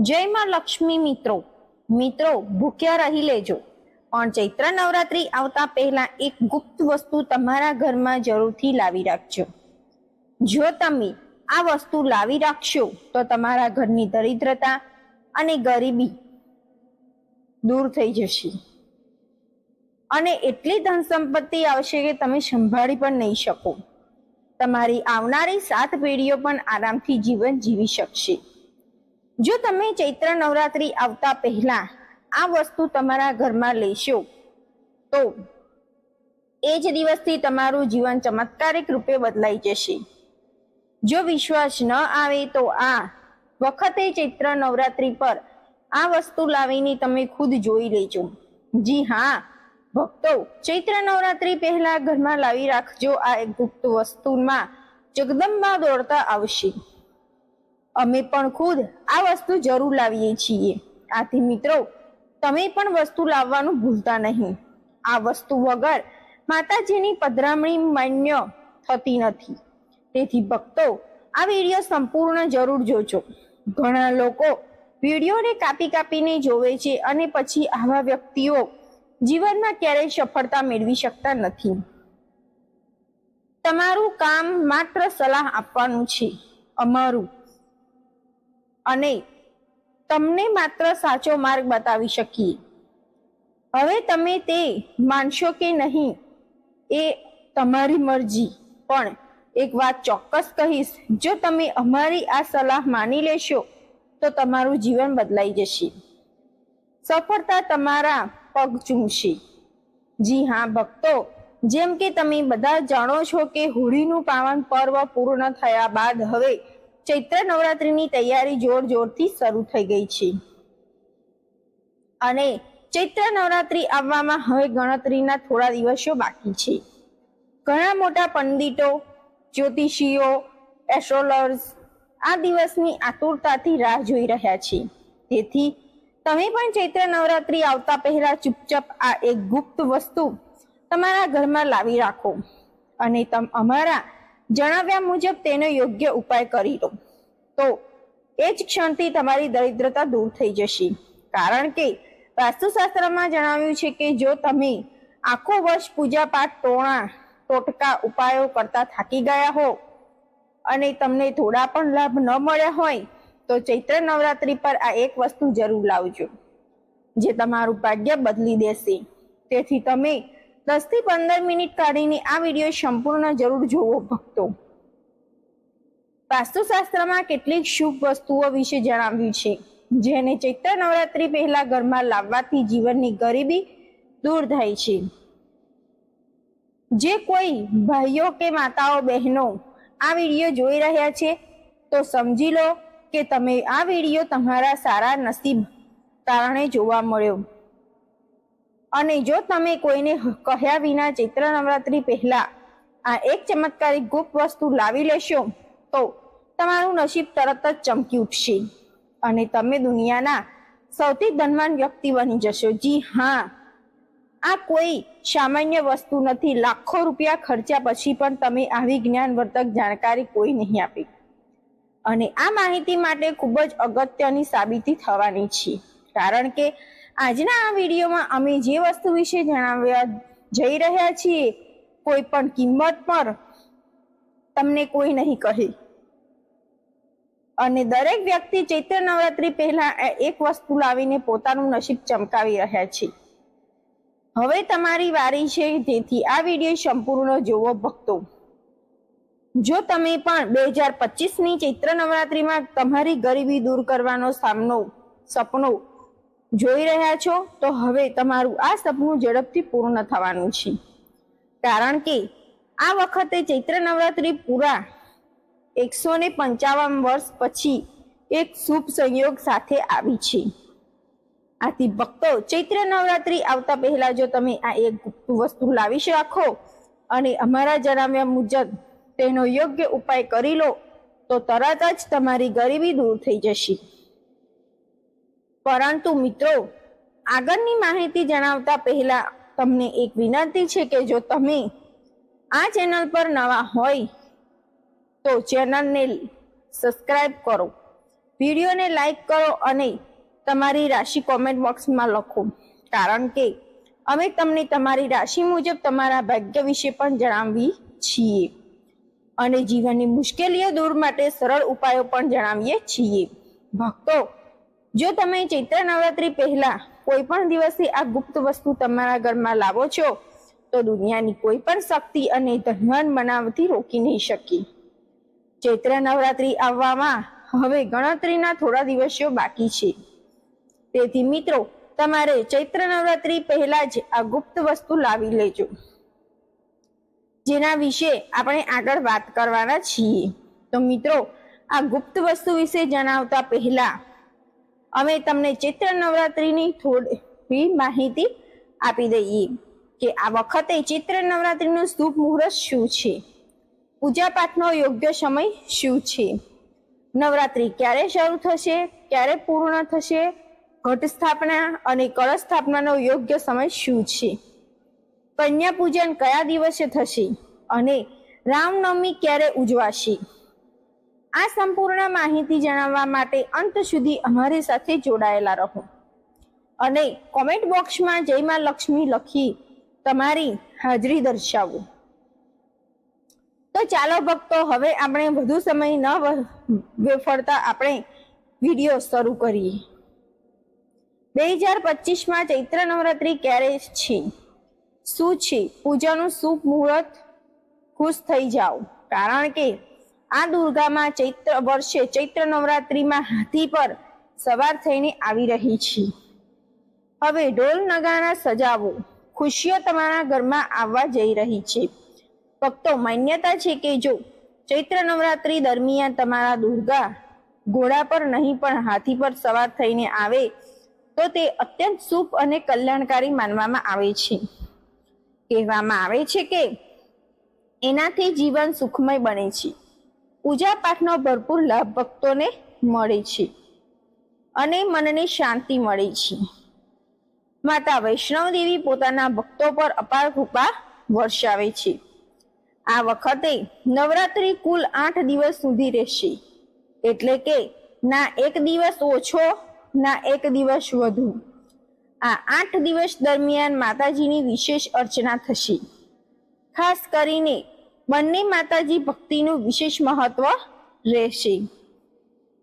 જય માં લક્ષ્મી મિત્રો. મિત્રો, ભૂખ્યા રહી લેજો. પણ ચૈત્ર નવરાત્રી આવતા પહેલા એક ગુપ્ત વસ્તુ તમારા ઘરમાં જરૂરથી લાવી રાખજો. જો તમે આ વસ્તુ લાવી રાખશો, તો તમારા ઘરની દરિદ્રતા અને ગરીબી દૂર થઈ જશે. અને એટલી ધન સંપત્તિ આવશે કે તમે સંભાળી પણ નહીં શકો. તમારી આવનારી સાત પેઢીઓ પણ આરામથી જીવન જીવી શકશે. જો તમે ચૈત્ર નવરાત્રી આવતા પહેલા આ વસ્તુ તમારા ઘરમાં લેશો, તો એ જ દિવસથી તમારું જીવન ચમત્કારિક રૂપે બદલાઈ જશે. જો વિશ્વાસ ન આવે તો આ વખતે ચૈત્ર નવરાત્રી પર આ વસ્તુ લાવીને તમે ખુદ જોઈ લેજો. જી હા, ભક્તો, ચૈત્ર નવરાત્રી પહેલા ઘરમાં લાવી રાખજો આ ગુપ્ત વસ્તુમાં જગદંબા દોડતા આવશે. અમે પણ ખુદ આ વસ્તુ જરૂર લાવીએ છીએ. આથી મિત્રો, તમે પણ વસ્તુ લાવવાનું ભૂલતા નહીં. આ વસ્તુ વગર માતાજીની પધરામણી માન્ય થતી નથી. તેથી ભક્તો, આ વીડિયો સંપૂર્ણ જરૂર જોજો. ઘણા લોકો વિડીયોને કાપી કાપીને જોવે છે અને પછી આવા વ્યક્તિઓ જીવનમાં ક્યારેય સફળતા મેળવી શકતા નથી. તમારું કામ માત્ર સલાહ આપવાનું છે. અમારું અને તમને માત્ર સાચો માર્ગ બતાવી શકીએ. હવે તમે તે માનશો કે નહીં, એ તમારી મરજી. પણ એક વાત ચોક્કસ કહીશ, જો તમે અમારી આ સલાહ માની લેશો, તો તમારું જીવન બદલાઈ જશે. સફળતા તમારા પગ ચૂમશે. જી હા, ભક્તો, જેમ કે તમે બધા જાણો છો કે હોળીનું પાવન પર્વ પૂર્ણ થયા બાદ હવે ચૈત્ર નવરાત્રીની તૈયારી જોર જોરથી શરૂ થઈ ગઈ છે. અને ચૈત્ર નવરાત્રી આવવામાં હવે ગણતરીના થોડા દિવસો બાકી છે. ઘણા મોટા પંડિતો, જ્યોતિષીઓ એસ્ટ્રોલર્સ આ દિવસની આતુરતાથી રાહ જોઈ રહ્યા છે. તેથી તમે પણ ચૈત્ર નવરાત્રી આવતા પહેલા ચૂપચાપ આ એક ગુપ્ત વસ્તુ તમારા ઘરમાં લાવી રાખો. અને તમ અમારા જણાવ્યા મુજબ તેનો યોગ્ય ઉપાય કરી લો તો એ જ ક્ષણથી તમારી દરિદ્રતા દૂર થઈ જશે. કારણ કે વાસ્તુશાસ્ત્રમાં જણાવ્યું છે કે જો તમે આખો વર્ષ પૂજાપાઠ ટોણા ટોટકા ઉપાયો કરતા થાકી ગયા હો અને તમને થોડા પણ લાભ ન મળ્યા હોય, તો ચૈત્ર નવરાત્રી પર આ એક વસ્તુ જરૂર લાવજો, જે તમારું ભાગ્ય બદલી દેશે. તેથી તમે દસથી પંદર મિનિટ કાઢીને આ વીડિયો સંપૂર્ણ જરૂર જોવો ભક્તો. વાસ્તુશાસ્ત્રમાં કેટલીક શુભ વસ્તુઓ વિશે જણાવ્યું છે, જેને ચૈત્ર નવરાત્રી પહેલા ઘરમાં લાવવાથી જીવનની ગરીબી દૂર થાય છે. જે કોઈ ભાઈઓ કે માતાઓ બહેનો આ વીડિયો જોઈ રહ્યા છે, તો સમજી લો કે તમે આ વીડિયો તમારા સારા નસીબ કારણે જોવા મળ્યો. અને જો તમે કોઈને કહ્યા વિના ચૈત્ર નવરાત્રી પહેલા આ એક ચમત્કારી ગુપ્ત વસ્તુ લાવી લેશો, તો તમારું નસીબ તરત જ ચમકી ઉઠશે. અને તમે દુનિયાના સૌથી ધનવાન વ્યક્તિ બની જશો. જી હા, આ કોઈ સામાન્ય વસ્તુ નથી. લાખો રૂપિયા ખર્ચ્યા પછી પણ તમે આવી જ્ઞાનવર્ધક જાણકારી કોઈ નહીં આપી. અને આ માહિતી માટે ખૂબ જ અગત્યની સાબિતી થવાની છે. કારણ કે આજના આ વિડીયોમાં અમે જે વસ્તુ વિશે જણાવવા જઈ રહ્યા છીએ, કોઈ પણ કિંમત પર તમને કોઈ નહીં કહે. અને દરેક વ્યક્તિ ચૈત્ર નવરાત્રી પહેલા એક વસ્તુ લાવીને પોતાનું નસીબ ચમકાવી રહ્યા છે. હવે તમારી વારી છે તેથી આ વીડિયો સંપૂર્ણ જોવો ભક્તો. જો તમે પણ બે હજાર પચીસની ચૈત્ર નવરાત્રીમાં તમારી ગરીબી દૂર કરવાનો સામનો, સપનો જોઈ રહ્યા છો, તો હવે તમારું આ સપનું ઝડપથી પૂર્ણ થવાનું છે. કારણ કે આ વખતે ચૈત્ર નવરાત્રિ પૂરા એકસો ને પંચાવન વર્ષ પછી એક શુભ સંયોગ સાથે આવી છે. આથી ભક્તો, ચૈત્ર નવરાત્રિ આવતા પહેલા જો તમે આ એક ગુપ્ત વસ્તુ લાવી રાખો અને અમારા જણાવ્યા મુજબ તેનો યોગ્ય ઉપાય કરી લો, તો તરત જ તમારી ગરીબી દૂર થઈ જશે. પરંતુ મિત્રો, આગળની માહિતી જણાવતા પહેલા તમને એક વિનંતી છે કે જો તમે આ ચેનલ પર નવા હોય, તો ચેનલને સબસ્ક્રાઈબ કરો, વિડીયોને લાઈક કરો અને તમારી રાશિ કોમેન્ટ બોક્સમાં લખો. કારણ કે અમે તમને તમારી રાશિ મુજબ તમારા ભાગ્ય વિશે પણ જણાવી છીએ અને જીવનની મુશ્કેલીઓ દૂર માટે સરળ ઉપાયો પણ જણાવીએ છીએ. ભક્તો જો તમે ચૈત્ર નવરાત્રી પહેલા કોઈ પણ દિવસે આ ગુપ્ત વસ્તુ તમારા ઘરમાં લાવો છો, તો દુનિયાની કોઈ પણ શક્તિ અને ધનવાન બનાવથી રોકી નહીં શકી. ચૈત્ર નવરાત્રી આવવામાં હવે ગણતરીના થોડા દિવસો બાકી છે. તેથી મિત્રો, તમારે ચૈત્ર નવરાત્રી પહેલા જ આ ગુપ્ત વસ્તુ લાવી લેજો. જેના વિશે આપણે આગળ વાત કરવાના છીએ. તો મિત્રો, આ ગુપ્ત વસ્તુ વિશે જણાવતા પહેલા અમે તમને ચૈત્ર નવરાત્રીની થોડી માહિતી આપી દઈએ કે આ વખતે ચૈત્ર નવરાત્રીનું શુભ મુહૂર્ત શું છે? પૂજા પાઠનો યોગ્ય સમય શું છે? નવરાત્રી ક્યારે શરૂ થશે? ક્યારે પૂર્ણ થશે? ઘટ સ્થાપના અને કળશ સ્થાપનાનો યોગ્ય સમય શું છે? કન્યા પૂજન કયા દિવસે થશે? અને રામનવમી ક્યારે ઉજવાશે? આ સંપૂર્ણ માહિતી જણાવવા માટે અંત સુધી અમારી સાથે જોડાયેલા રહો. અને કોમેન્ટ બોક્સમાં જય માં લક્ષ્મી લખી તમારી હાજરી દર્શાવો. તો ચાલો ભક્તો, હવે આપણે વધુ સમય ન વેફળતા આપણે વીડિયો શરૂ કરીએ. બે હજાર પચીસમાં ચૈત્ર નવરાત્રિ ક્યારે છે? શું છે? પૂજાનું શુભ મુહૂર્ત? ખુશ થઈ જાઓ. કારણ કે આ દુર્ગામાં ચૈત્ર વર્ષે ચૈત્ર નવરાત્રિમાં હાથી પર સવાર થઈને આવી રહી છે. હવે ઢોલ નગારા સજાવો ખુશીઓ તમારા ઘરમાં આવવા જઈ રહી છે. ભક્તો, માન્યતા છે કે જો ચૈત્ર નવરાત્રી દરમિયાન તમારા દુર્ગા ઘોડા પર નહીં પણ હાથી પર સવાર થઈને આવે, તો તે અત્યંત શુભ અને કલ્યાણકારી માનવામાં આવે છે. કહેવામાં આવે છે કે એનાથી જીવન સુખમય બને છે. પૂજા પાઠનો ભરપૂર લાભ ભક્તોને મળે છે અને મનને શાંતિ મળે છે. માતા વૈષ્ણવ દેવી પોતાના ભક્તો પર અપાર કૃપા વર્ષાવે છે. આ વખતે નવરાત્રી કુલ આઠ દિવસ સુધી રહેશે. એટલે કે ના એક દિવસ ઓછો, ના એક દિવસ વધુ. આ આઠ દિવસ દરમિયાન માતાજીની વિશેષ અર્ચના થશે. ખાસ કરીને બંને માતાજી ભક્તિનું વિશેષ મહત્વ રહેશે.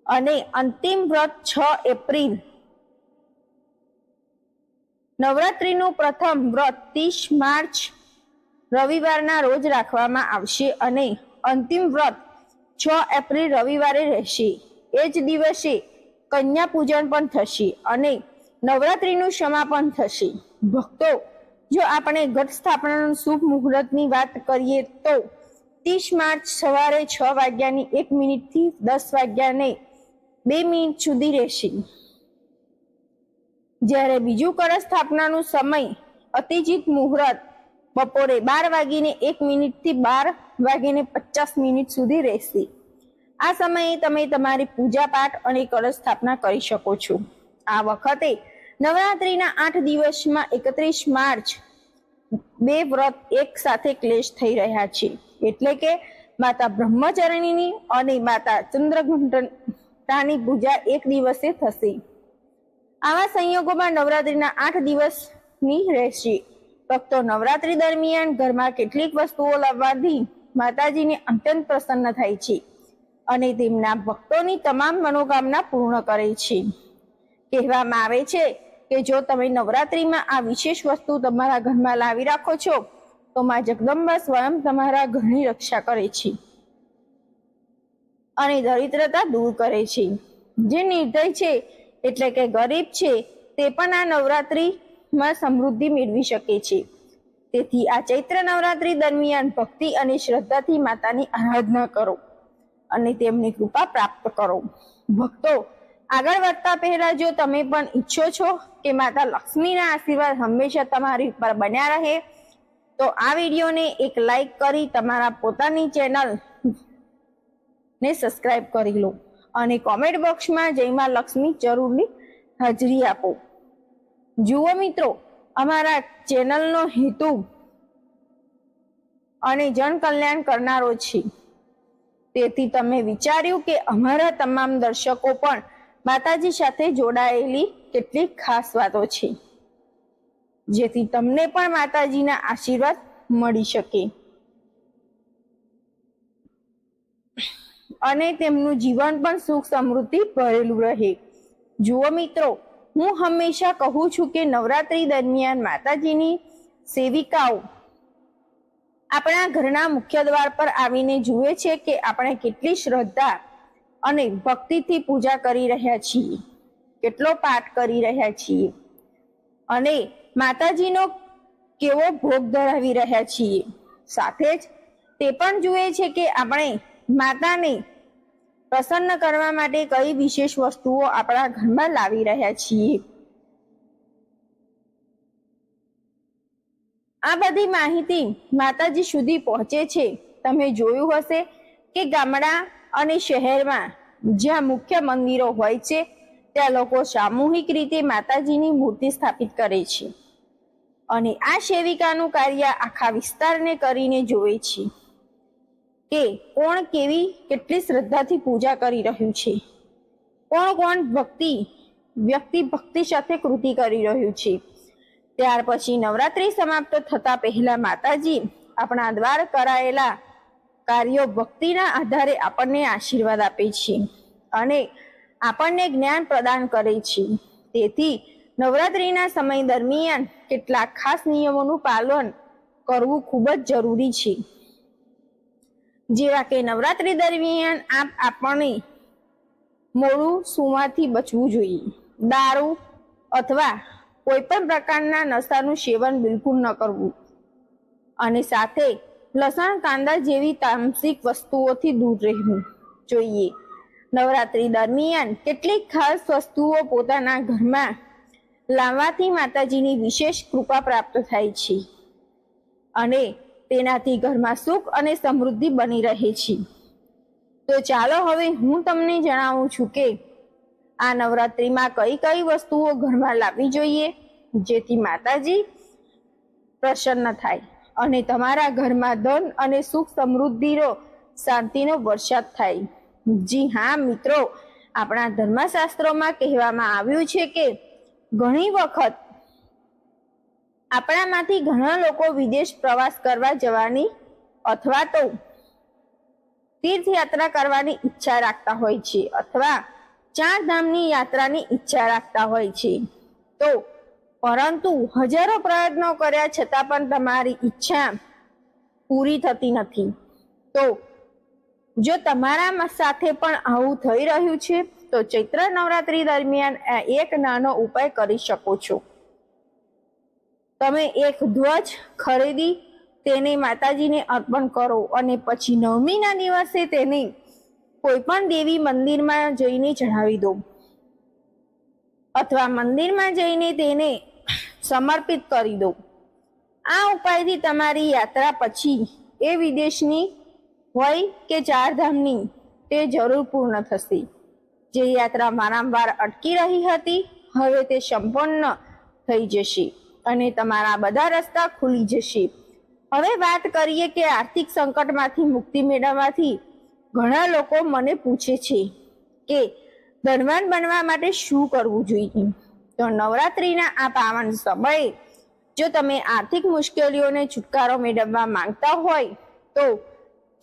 અને અંતિમ વ્રત છ એપ્રિલ. નવરાત્રિનું પ્રથમ વ્રત ત્રીસ માર્ચ રવિવારના રોજ રાખવામાં આવશે અને અંતિમ વ્રત છ એપ્રિલ રવિવારે રહેશે. એ જ દિવસે કન્યા પૂજન પણ થશે અને નવરાત્રિનું સમાપન થશે. ભક્તો, જો આપણે ઘટ સ્થાપનાનું શુભ મુહૂર્તની વાત કરીએ તો ત્રીસ માર્ચ સવારે છ વાગ્યાની એક મિનિટથી દસ વાગ્યાને બે મિનિટ સુધી રહેશે. જ્યારે બીજું કળ સ્થાપનાનું સમય અતિજિત મુહૂર્ત બપોરે બાર વાગીને એક મિનિટથી બાર વાગીને પચાસ મિનિટ સુધી રહેશે. આ સમયે તમે તમારી પૂજા પાઠ અને કળશ સ્થાપના કરી શકો છો. આ વખતે નવરાત્રીના આઠ દિવસમાં એકત્રીસ માર્ચ બે વ્રત એક સાથે ક્લેશ થઈ રહ્યા છે. એટલે કે માતા બ્રહ્મચરણીની અને માતા ચંદ્રઘંટાની પૂજા એક દિવસે થશે. આવા સંયોગોમાં નવરાત્રીના આઠ દિવસની રહેશે. ભક્તો નવરાત્રી દરમિયાન ઘરમાં કેટલીક વસ્તુઓ લાવવાથી માતાજીને અત્યંત પ્રસન્ન થાય છે અને તેમના ભક્તોની તમામ મનોકામના પૂર્ણ કરે છે. કહેવામાં આવે છે કે જો તમે નવરાત્રીમાં આ વિશેષ વસ્તુ તમારા ઘરમાં લાવી રાખો છો, તો માં જગદંબા સ્વયં તમારા ઘરની રક્ષા કરે છે. અને દરિદ્રતા દૂર કરે છે. જે નિર્દય છે, એટલે કે ગરીબ છે, તે પણ આ નવરાત્રીમાં સમૃદ્ધિ મેળવી શકે છે. તેથી આ ચૈત્ર નવરાત્રી દરમિયાન ભક્તિ અને શ્રદ્ધાથી માતાની આરાધના કરો અને તેમની કૃપા પ્રાપ્ત કરો. ભક્તો આગળ વધતા પહેલા જો તમે પણ ઈચ્છો છો કે માતા લક્ષ્મીના આશીર્વાદ હંમેશા તમારી ઉપર બન્યા રહે, તો આ વિડીયોને એક લાઈક કરી તમારા પોતાની ચેનલ ને સબસ્ક્રાઈબ કરી લો અને કોમેન્ટ બોક્સમાં જયમાં લક્ષ્મી જરૂરની હાજરી આપો. જુઓ મિત્રો, અમારા ચેનલનો હેતુ અને જન કલ્યાણ કરનારો છે. તેથી તમે વિચાર્યું કે અમારા તમામ દર્શકો પણ માતાજી સાથે જોડાયેલી કેટલીક ખાસ વાતો છે, જેથી તમને પણ માતાજીના આશીર્વાદ મળી શકે. અને તેમનું જીવન પણ સુખ સમૃદ્ધિ ભરેલું રહે. જુઓ મિત્રો, હું હંમેશા કહું છું કે નવરાત્રી દરમિયાન માતાજીની સેવિકાઓ આપણા ઘરના મુખ્ય દ્વાર પર આવીને જુએ છે કે આપણે કેટલી શ્રદ્ધા અને ભક્તિથી પૂજા કરી રહ્યા છીએ. કેટલો પાઠ કરી રહ્યા છીએ. અને માતાજીનો કેવો ભોગ ધરાવી રહ્યા છીએ. સાથે જ તે પણ જુએ છે કે આપણે માતાને પ્રસન્ન કરવા માટે કઈ વિશેષ વસ્તુઓ આપણા ઘરમાં લાવી રહ્યા છીએ. આ બધી માહિતી માતાજી સુધી પહોંચે છે. તમે જોયું હશે કે ગામડા અને શહેરમાં જ્યાં મુખ્ય મંદિરો હોય છે, ત્યાં લોકો સામૂહિક રીતે માતાજીની મૂર્તિ સ્થાપિત કરે છે. અને આ સેવિકાનું કાર્ય આખા વિસ્તારને કરીને જોવે છે કે કોણ કેવી કેટલી શ્રદ્ધાથી પૂજા કરી રહ્યું છે. કોણ કોણ ભક્તિ, વ્યક્તિ ભક્તિ સાથે કૃતિ કરી રહ્યું છે. ત્યાર પછી નવરાત્રી સમાપ્ત થતા પહેલા માતાજી આપણા દ્વાર કરાયેલા કાર્યો ભક્તિના આધારે આપણને આશીર્વાદ આપે છે અને આપણને જ્ઞાન પ્રદાન કરે છે. તેથી નવરાત્રિના સમય દરમિયાન કેટલાક ખાસ નિયમોનું પાલન કરવું ખૂબ જ જરૂરી છે. જેવા કે નવરાત્રિ દરમિયાન આપ આપણે મોડું સુવાથી બચવું જોઈએ. દારૂ અથવા કોઈ પણ પ્રકારના નશાનું સેવન બિલકુલ ન કરવું. અને સાથે લસણ, કાંદા જેવી તામસિક વસ્તુઓથી દૂર રહેવું જોઈએ. નવરાત્રી દરમિયાન કેટલીક ખાસ વસ્તુઓ પોતાના ઘરમાં લાવવાથી માતાજીની વિશેષ કૃપા પ્રાપ્ત થાય છે અને તેનાથી ઘરમાં સુખ અને સમૃદ્ધિ બની રહે છે. તો ચાલો હવે હું તમને જણાવું છું કે આ નવરાત્રીમાં કઈ કઈ વસ્તુઓ ઘરમાં લાવવી જોઈએ જેથી માતાજી પ્રસન્ન થાય. અને તમારા ઘરમાં ધન અને સુખ સમૃદ્ધિનો શાંતિનો વરસાદ થાય. જી હા, મિત્રો, આપણા ધર્મશાસ્ત્રોમાં કહેવામાં આવ્યું છે કે ઘણી વખત આપણામાંથી ઘણા લોકો વિદેશ પ્રવાસ કરવા જવાની અથવા તો તીર્થયાત્રા કરવાની ઈચ્છા રાખતા હોય છે અથવા ચાર ધામની યાત્રાની ઈચ્છા રાખતા હોય છે. તો પરંતુ હજારો પ્રયત્નો કર્યા છતાં પણ તમારી ઈચ્છા પૂરી થતી નથી. તો જો તમારા સાથે પણ આવું થઈ રહ્યું છે, તો ચૈત્ર નવરાત્રી દરમિયાન એક નાનો ઉપાય કરી શકો છો. તમે એક ધ્વજ ખરીદી, તેને માતાજીને અર્પણ કરો અને પછી નવમીના દિવસે તેને કોઈ પણ દેવી મંદિરમાં જઈને ચઢાવી દો. અથવા મંદિરમાં જઈને તેને સમર્પિત કરી દો આ ઉપાયથી તમારી યાત્રા પછી એ વિદેશની હોય કે ચારધામની, તે જરૂર પૂર્ણ થશે. જે યાત્રા વારંવાર અટકી રહી હતી, હવે તે સંપૂર્ણ થઈ જશે અને તમારા બધા રસ્તા ખુલી જશે. હવે વાત કરીએ કે આર્થિક સંકટમાંથી મુક્તિ મેળવવાથી ઘણા લોકો મને પૂછે છે કે, ધનવાન બનવા માટે શું કરવું જોઈએ? તો નવરાત્રીના આ પાવન સમયે જો તમે આર્થિક મુશ્કેલીઓને છુટકારો મેળવવા માંગતા હોય તો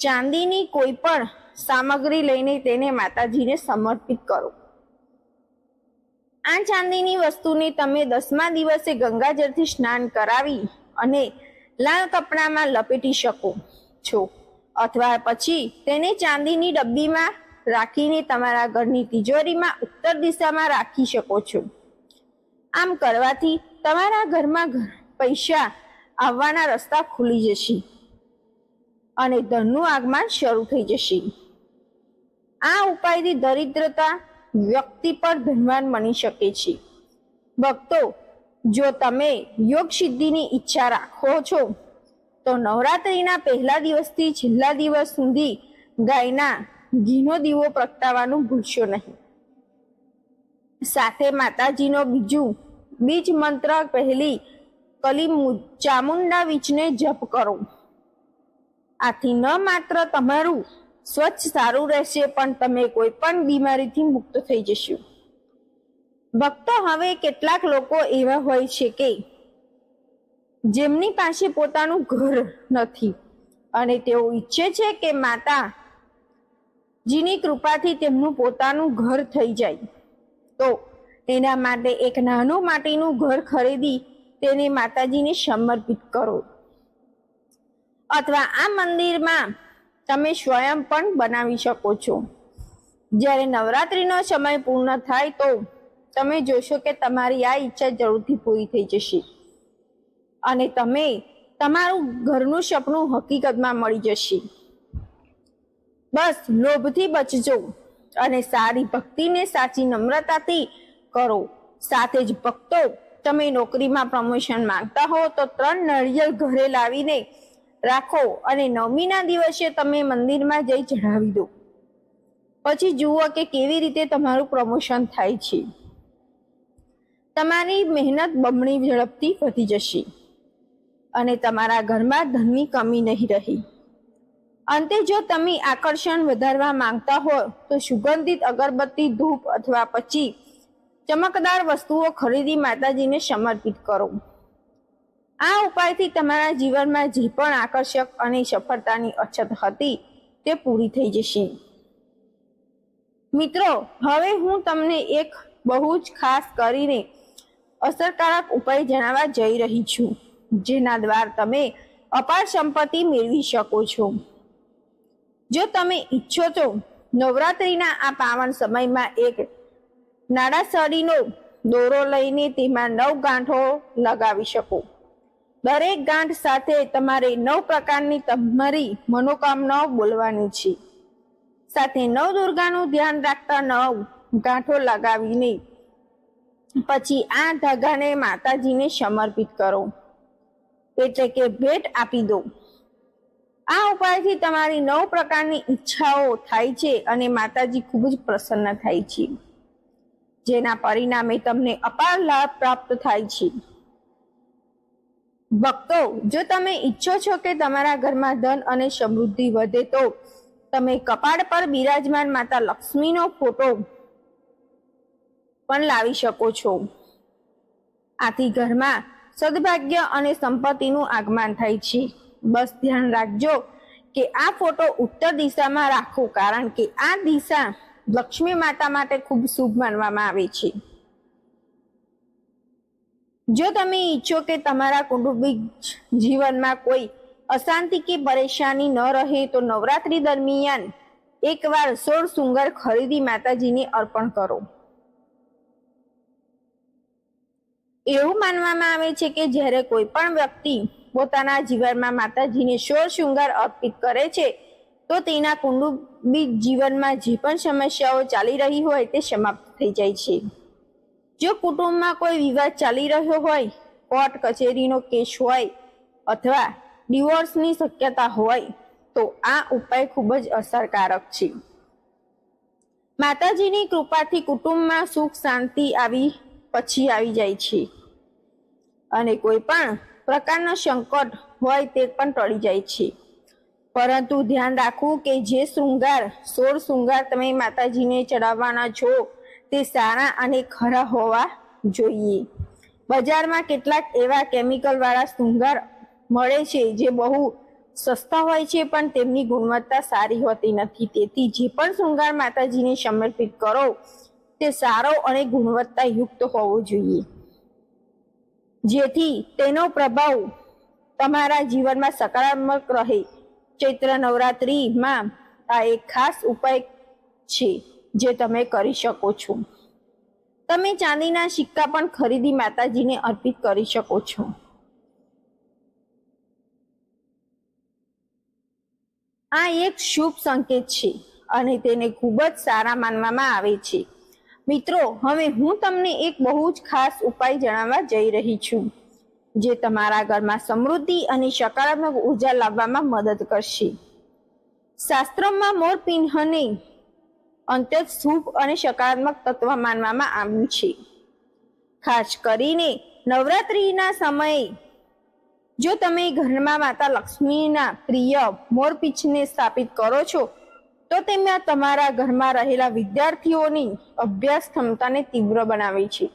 ચાંદીની કોઈ પણ સામગ્રી લઈને તેને માતાજીને સમર્પિત કરો. આ ચાંદીની વસ્તુને તમે દસમા દિવસે ગંગાજળથી સ્નાન કરાવી અને લાલ કપડામાં લપેટી શકો છો. અથવા પછી તેને ચાંદીની ડબ્બીમાં રાખીને તમારા ઘરની તિજોરીમાં ઉત્તર દિશામાં રાખી શકો છો. આમ કરવાથી તમારા ઘરમાં પૈસા આવવાના રસ્તા ખુલી જશે. અને ધનનું આગમન શરૂ થઈ જશે. આ ઉપાયથી દરિદ્રતા વ્યક્તિ પર ધનવાન બની શકે છે. ભક્તો, જો તમે યોગ સિદ્ધિની ઈચ્છા રાખો છો, તો નવરાત્રીના પહેલા દિવસથી છેલ્લા દિવસ સુધી ગાયના ઘીનો દીવો પ્રગટાવવાનું ભૂલશો નહીં. સાથે માતાજીનો બીજું બીજ મંત્ર પહેલી કલી ચામુંડા વીચને જપ કરો. આથી ન માત્ર તમારું સ્વચ્છ સારું રહેશે, પણ તમે કોઈ પણ બીમારીથી મુક્ત થઈ જશો. ભક્તો હવે કેટલાક લોકો એવા હોય છે કે, જેમની પાસે પોતાનું ઘર નથી, અને તેઓ ઈચ્છે છે કે માતા જીની કૃપાથી તેમનું પોતાનું ઘર થઈ જાય. તો એના માટે એક નાનું માટીનું ઘર ખરીદી તેને માતાજીને સમર્પિત કરો. અથવા આ મંદિરમાં તમે સ્વયં પણ બનાવી શકો છો. જ્યારે નવરાત્રિનો સમય પૂર્ણ થાય તો તમે જોશો કે તમારી આ ઈચ્છા જરૂરથી પૂરી થઈ જશે. અને તમે તમારું ઘરનું સપનું હકીકતમાં મળી જશે. બસ લોભથી બચજો. અને સારી ભક્તિને સાચી નમ્રતાથી કરો. સાથે જ ભક્તો, તમે નોકરીમાં પ્રમોશન માંગતા હો, તો ત્રણ નળિયેર ઘરે લાવીને રાખો અને નવમીના દિવસે તમે મંદિરમાં જઈ ચઢાવી દો. પછી જુઓ કે કેવી રીતે તમારું પ્રમોશન થાય છે. તમારી મહેનત બમણી ઝડપથી વધી જશે અને તમારા ઘરમાં ધનની કમી નહીં રહી. અંતે જો તમે આકર્ષણ વધારવા માંગતા હો, તો સુગંધિત અગરબત્તી, ધૂપ અથવા પછી ચમકદાર વસ્તુઓ ખરીદી માતાજીને સમર્પિત કરો. આ ઉપાયથી તમારા જીવનમાં જે પણ આકર્ષક અને સફળતાની અછત હતી, તે પૂરી થઈ જશે. મિત્રો, હવે હું તમને એક બહુ જ ખાસ કરીને અસરકારક ઉપાય જણાવવા જઈ રહી છું, જેના દ્વારા તમે અપાર સંપત્તિ મેળવી શકો છો. જો તમે ઈચ્છો તો નવરાત્રિના આ પાવન સમયમાં એક નાડાસળીનો દોરો લઈને તેમાં નવ ગાંઠો લગાવી શકો. દરેક ગાંઠ સાથે તમારે નવ પ્રકારની તમારી મનોકામનાઓ બોલવાની છે. સાથે નવ દુર્ગાનું ધ્યાન રાખતા નવ ગાંઠો લગાવીને પછી આ ધાગાને માતાજીને સમર્પિત કરો. એટલે કે ભેટ આપી દો. આ ઉપાયથી તમારી નવ પ્રકારની ઈચ્છાઓ થાય છે અને માતાજી ખૂબ જ પ્રસન્ન થાય છે. જેના પરિણામે તમને અપાર લાભ પ્રાપ્ત થાય છે. ભક્તો, જો તમે ઈચ્છો છો કે તમારા ઘરમાં ધન અને સમૃદ્ધિ વધે તો તમે કપાળ પર બિરાજમાન માતા લક્ષ્મીનો ફોટો પણ લાવી શકો છો. આથી ઘરમાં સદભાગ્ય અને સંપત્તિનું આગમન થાય છે. બસ ધ્યાન રાખજો કે આ ફોટો ઉત્તર દિશામાં રાખો, કારણ કે આ દિશા લક્ષ્મી માતા માટે ખૂબ શુભ માનવામાં આવે છે. જો તમે ઈચ્છો કે તમારા કુટુંબિક જીવનમાં કોઈ અશાંતિ કે પરેશાની ન રહે, તો નવરાત્રી દરમિયાન એકવાર સોળ સુંગર ખરીદી માતાજીને અર્પણ કરો. એવું માનવામાં આવે છે કે જ્યારે કોઈ પણ વ્યક્તિ પોતાના જીવનમાં માતાજીને શોર શૃંગાર અર્પિત કરે છે, તો તેના કુટુંબિક જીવનમાં જે પણ સમસ્યાઓ ચાલી રહી હોય તે સમાપ્ત થઈ જાય છે. જો કુટુંબમાં કોઈ વિવાદ ચાલી રહ્યો હોય, કોર્ટ કચેરીનો કેસ હોય અથવા ડિવોર્સની શક્યતા હોય, તો આ ઉપાય ખૂબ જ અસરકારક છે. માતાજીની કૃપાથી કુટુંબમાં સુખ, શાંતિ આવી, પછી આવી જાય છે. અને કોઈ પણ પ્રકારના સંકટ હોય તે પણ ટળી જાય છે. પરંતુ ધ્યાન રાખવું કે જે શૃંગાર, સોળ શૃંગાર તમે માતાજીને ચડાવવાના છો, તે સારા અને ખરા હોવા જોઈએ. બજારમાં કેટલાક એવા કેમિકલવાળા શૃંગાર મળે છે જે બહુ સસ્તા હોય છે, પણ તેમની ગુણવત્તા સારી હોતી નથી. તેથી જે પણ શૃંગાર માતાજીને સમર્પિત કરો, તે સારો અને ગુણવત્તાયુક્ત હોવો જોઈએ. જેથી તેનો પ્રભાવ તમારા જીવનમાં સકારાત્મક રહે. ચૈત્ર નવરાત્રિમાં આ એક ખાસ ઉપાય છે જે તમે કરી શકો છો. તમે ચાંદીના સિક્કા પણ ખરીદી માતાજીને અર્પિત કરી શકો છો. આ એક શુભ સંકેત છે અને તેને ખૂબ જ સારા માનવામાં આવે છે. મિત્રો, હવે હું તમને એક બહુ જ ખાસ ઉપાય જણાવવા જઈ રહી છું, જે તમારા ઘરમાં સમૃદ્ધિ અને સકારાત્મક ઊર્જા લાવવામાં મદદ કરશે. શાસ્ત્રોમાં મોર પિન્હને અંત્યત શુભ અને સકારાત્મક તત્વ માનવામાં આવ્યું છે. ખાસ કરીને નવરાત્રિના સમયે, જો તમે ઘરમાં માતા લક્ષ્મીના પ્રિય મોરપીંછને સ્થાપિત કરો છો તો તેમાં તમારા ઘરમાં રહેલા વિદ્યાર્થીઓની અભ્યાસ ક્ષમતાને તીવ્ર બનાવે છે.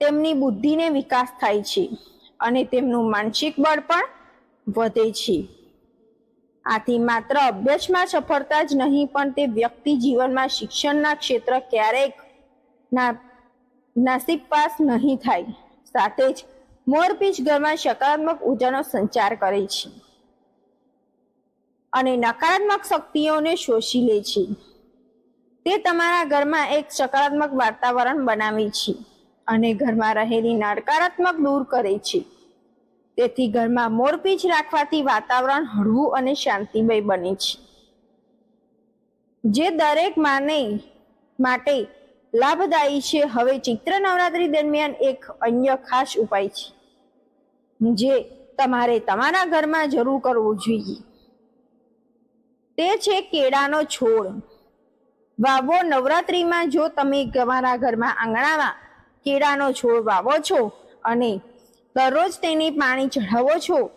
તેમની બુદ્ધિને વિકાસ થાય છે અને તેમનું માનસિક બળ પણ વધે છે. આથી માત્ર અભ્યાસમાં સફળતા જ નહીં, પણ તે વ્યક્તિ જીવનમાં શિક્ષણના ક્ષેત્ર ક્યારેક નાસીબ પાસ નહીં થાય. સાથે જ મોરપીંછ ઘરમાં સકારાત્મક ઉર્જાનો સંચાર કરે છે. અને નકારાત્મક શક્તિઓને શોષી લે છે. તે તમારા ઘરમાં એક સકારાત્મક વાતાવરણ બનાવે છે અને ઘરમાં રહેલી નકારાત્મક દૂર કરે છે. તેથી ઘરમાં મોરપીંછ રાખવાથી વાતાવરણ હળવું અને શાંતિમય બને છે. જે દરેક માને માટે લાભદાયી છે, હવે ચિત્ર નવરાત્રી દરમિયાન એક અન્ય ખાસ ઉપાય છે, જે તમારે તમારા ઘરમાં જરૂર કરવો જોઈએ. તે છે કેળાનો છોડ. વાવો નવરાત્રિમાં જો તમે તમારા ઘરમાં આંગણામાં કેળાનો છોડ વાવો છો અને દરરોજ તેને પાણી ચઢાવો છો,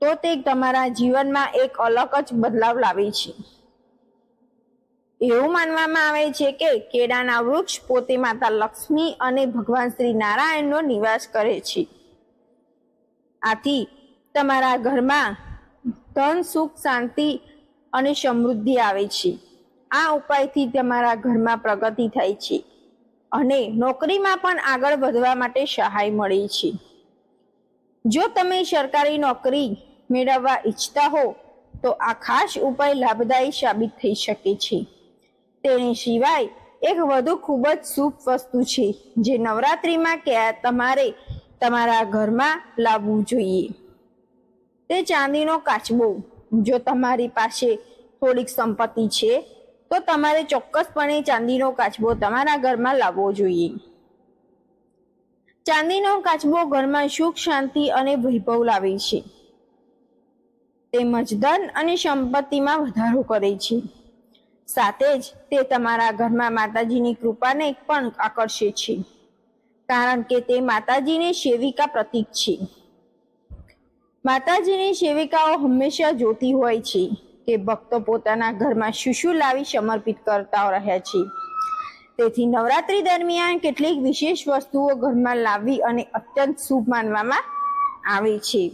તો તે તમારા જીવનમાં એક અલગ જ બદલાવ લાવે છે. એવું માનવામાં આવે છે કે કેળાના વૃક્ષ પોતે માતા લક્ષ્મી અને ભગવાન શ્રી નારાયણનો નિવાસ કરે છે. આથી તમારા ઘરમાં ધન, સુખ, શાંતિ અને સમૃદ્ધિ આવે છે. આ ઉપાયથી તમારા ઘરમાં પ્રગતિ થાય છે અને નોકરીમાં પણ આગળ વધવા માટે સહાય મળે છે. જો તમે સરકારી નોકરી મેળવવા ઈચ્છતા હો, તો આ ખાસ ઉપાય લાભદાયી સાબિત થઈ શકે છે. તેની સિવાય એક વધુ ખૂબ જ શુભ વસ્તુ છે જે નવરાત્રિમાં કે તમારે તમારા ઘરમાં લાવવું જોઈએ. તે ચાંદીનો કાચબો જો તમારી પાસે થોડીક સંપત્તિ છે, તો તમારે ચોક્કસપણે ચાંદીનો કાચબો તમારા ઘરમાં લાવવો જોઈએ. ચાંદીનો કાચબો ઘરમાં સુખ, શાંતિ અને વૈભવ લાવે છે. તેમજ ધન અને સંપત્તિમાં વધારો કરે છે. સાથે જ તે તમારા ઘરમાં માતાજીની કૃપાને પણ આકર્ષે છે. કારણ કે તે માતાજીની સેવિકા પ્રતીક છે. માતાજીની સેવિકાઓ હંમેશા જોતી હોય છે કે ભક્તો પોતાના ઘરમાં શું શું લાવી સમર્પિત કરતા રહ્યા છે. તેથી નવરાત્રી દરમિયાન કેટલીક વિશેષ વસ્તુઓ ઘરમાં લાવવી અને અત્યંત શુભ માનવામાં આવે છે.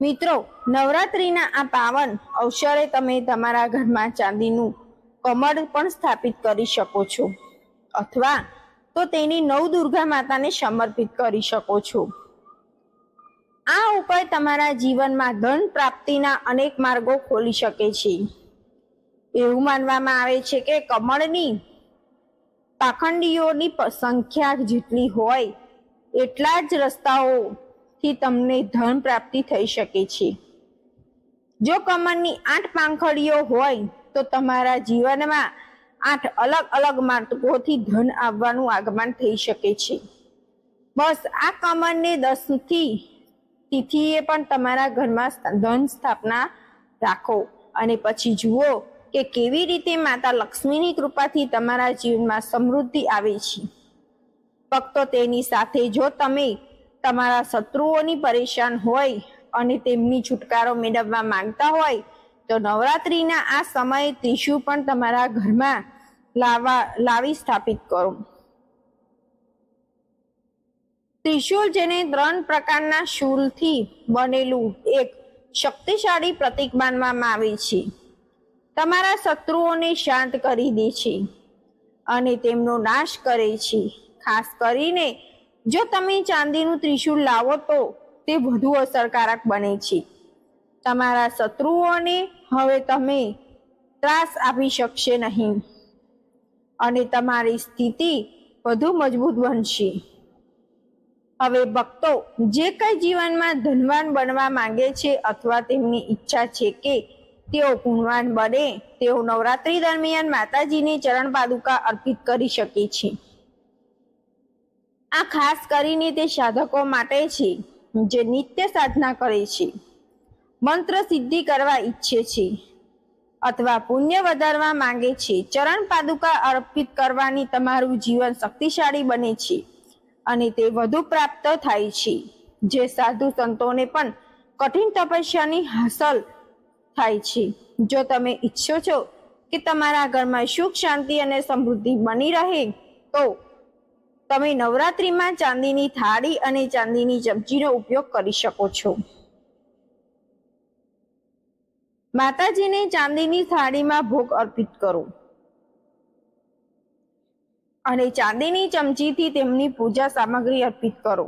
મિત્રો, નવરાત્રીના આ પાવન અવસરે તમે તમારા ઘરમાં ચાંદીનું કમળ પણ સ્થાપિત કરી શકો છો. અથવા તો તેની નવ દુર્ગા માતાને સમર્પિત કરી શકો છો. આ ઉપાય તમારા જીવનમાં ધન પ્રાપ્તિના અનેક માર્ગો ખોલી શકે છે. એવું માનવામાં આવે છે કે કમળની પાખંડીઓની સંખ્યા જેટલી હોય, એટલા જ રસ્તાઓથી તમને ધન પ્રાપ્તિ થઈ શકે છે. જો કમળની આઠ પાંખડીઓ હોય, તો તમારા જીવનમાં આઠ અલગ અલગ માર્ગોથી ધન આવવાનું આગમન થઈ શકે છે. બસ આ કમળને દસથી તિથિએ પણ તમારા ઘરમાં ધન સ્થાપના રાખો. અને પછી જુઓ કે કેવી રીતે માતા લક્ષ્મીની કૃપાથી તમારા જીવનમાં સમૃદ્ધિ આવે છે. ફક્ત તેની સાથે જો તમે તમારા શત્રુઓની પરેશાન હોય અને તેમની છુટકારો મેળવવા માંગતા હોય, તો નવરાત્રિના આ સમયે ત્રિશુ પણ તમારા ઘરમાં લાવવા, લાવી સ્થાપિત કરો. ત્રિશૂળ જેને ત્રણ પ્રકારના શૂલથી બનેલું એક શક્તિશાળી પ્રતીક માનવામાં આવે છે. તમારા શત્રુઓને શાંત કરી દે છે અને તેમનો નાશ કરે છે. ખાસ કરીને જો તમે ચાંદીનું ત્રિશૂળ લાવો તો તે વધુ અસરકારક બને છે. તમારા શત્રુઓને હવે તમે ત્રાસ આપી શકશે નહીં અને તમારી સ્થિતિ વધુ મજબૂત બનશે. હવે ભક્તો, જે કઈ જીવનમાં ધનવાન બનવા માંગે છે અથવા તેમની ઈચ્છા છે કે તેઓ ગુણવાન બને, તેઓ નવરાત્રી દરમિયાન માતાજીની ચરણ પાદુકા અર્પિત કરી શકે છે. આ ખાસ કરીને તે સાધકો માટે છે, જે નિત્ય સાધના કરે છે, મંત્ર સિદ્ધિ કરવા ઈચ્છે છે, અથવા પુણ્ય વધારવા માંગે છે. ચરણ પાદુકા અર્પિત કરવાની તમારું જીવન શક્તિશાળી બને છે. અને તે વધુ પ્રાપ્ત થાય છે. જે સાધુ સંતોને પણ કઠિન તપસ્યાની હાંસલ થાય છે. જો તમે ઈચ્છો છો કે તમારા ઘરમાં સુખ, શાંતિ અને સમૃદ્ધિ બની રહે, તો તમે નવરાત્રિમાં ચાંદીની થાળી અને ચાંદીની ચમચીનો ઉપયોગ કરી શકો છો. માતાજીને ચાંદીની થાળીમાં ભોગ અર્પિત કરો. અને ચાંદીની ચમચીથી તેમની પૂજા સામગ્રી અર્પિત કરો.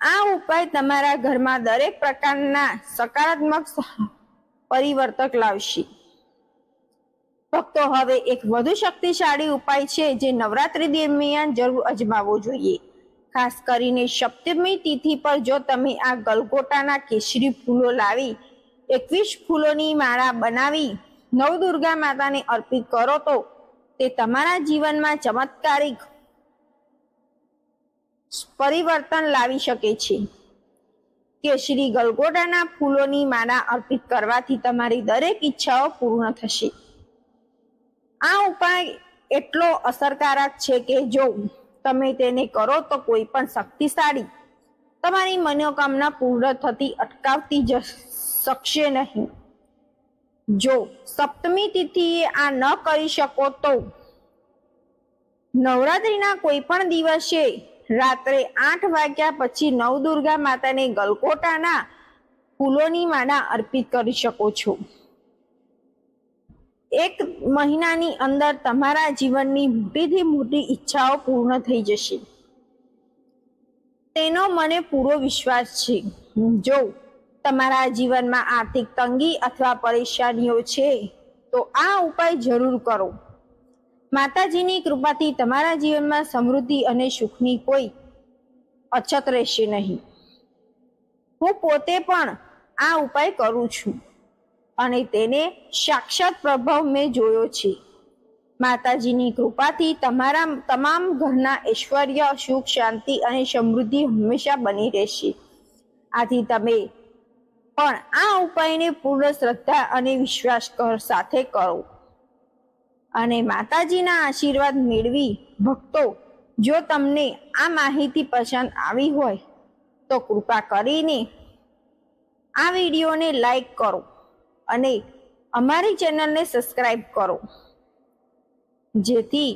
આ ઉપાય તમારા ઘરમાં દરેક પ્રકારના સકારાત્મક પરિવર્તક લાવશે. ભક્તો, હવે એક વધુ શક્તિશાળી ઉપાય છે જે નવરાત્રી દરમિયાન જરૂર અજમાવવો જોઈએ. ખાસ કરીને સપ્તમી તિથિ પર જો તમે આ ગલગોટાના કેસરી ફૂલો લાવી, એકવીસ ફૂલોની માળા બનાવી, નવદુર્ગા માતાને અર્પિત કરો તો તે તમારા જીવનમાં ચમત્કારિક પરિવર્તન લાવી શકે છે. કે શ્રી ગલગોટાના ફૂલોની માળા અર્પિત કરવાથી તમારી દરેક ઈચ્છાઓ પૂર્ણ થશે. આ ઉપાય એટલો અસરકારક છે કે જો તમે તેને કરો તો કોઈ પણ શક્તિશાળી તમારી મનોકામના પૂર્ણ થતી અટકાવતી જ શકશે નહીં. જો સપ્તમી તિથિએ આ ન કરી શકો તો નવરાત્રીના કોઈ પણ દિવસે રાત્રે આઠ વાગ્યા પછી નવદુર્ગા માતાને ગલકોટાના ફૂલોની માળા અર્પિત કરી શકો છો. એક મહિનાની અંદર તમારા જીવનની મોટીથી મોટી ઈચ્છાઓ પૂર્ણ થઈ જશે. તેનો મને પૂરો વિશ્વાસ છે. જો તમારા જીવનમાં આર્થિક તંગી અથવા પરેશાનીઓ છે, તો આ ઉપાય જરૂર કરો. માતાજીની કૃપાથી તમારા જીવનમાં સમૃદ્ધિ અને સુખની કોઈ અછત રહેશે નહીં. હું પોતે પણ આ ઉપાય કરું છું અને તેને સાક્ષાત પ્રભાવ મેં જોયો છે. માતાજીની કૃપાથી તમારા તમામ ઘરના ઐશ્વર્ય, સુખ, શાંતિ અને સમૃદ્ધિ હંમેશા બની રહેશે. આથી તમે પણ આ ઉપાયને પૂર્ણ શ્રદ્ધા અને વિશ્વાસ સાથે કરો. અને માતાજીના આશીર્વાદ મેળવી ભક્તો, જો તમને આ માહિતી પસંદ આવી હોય, તો કૃપા કરીને આ વિડીયોને લાઈક કરો અને અમારી ચેનલને સબસ્ક્રાઈબ કરો. જેથી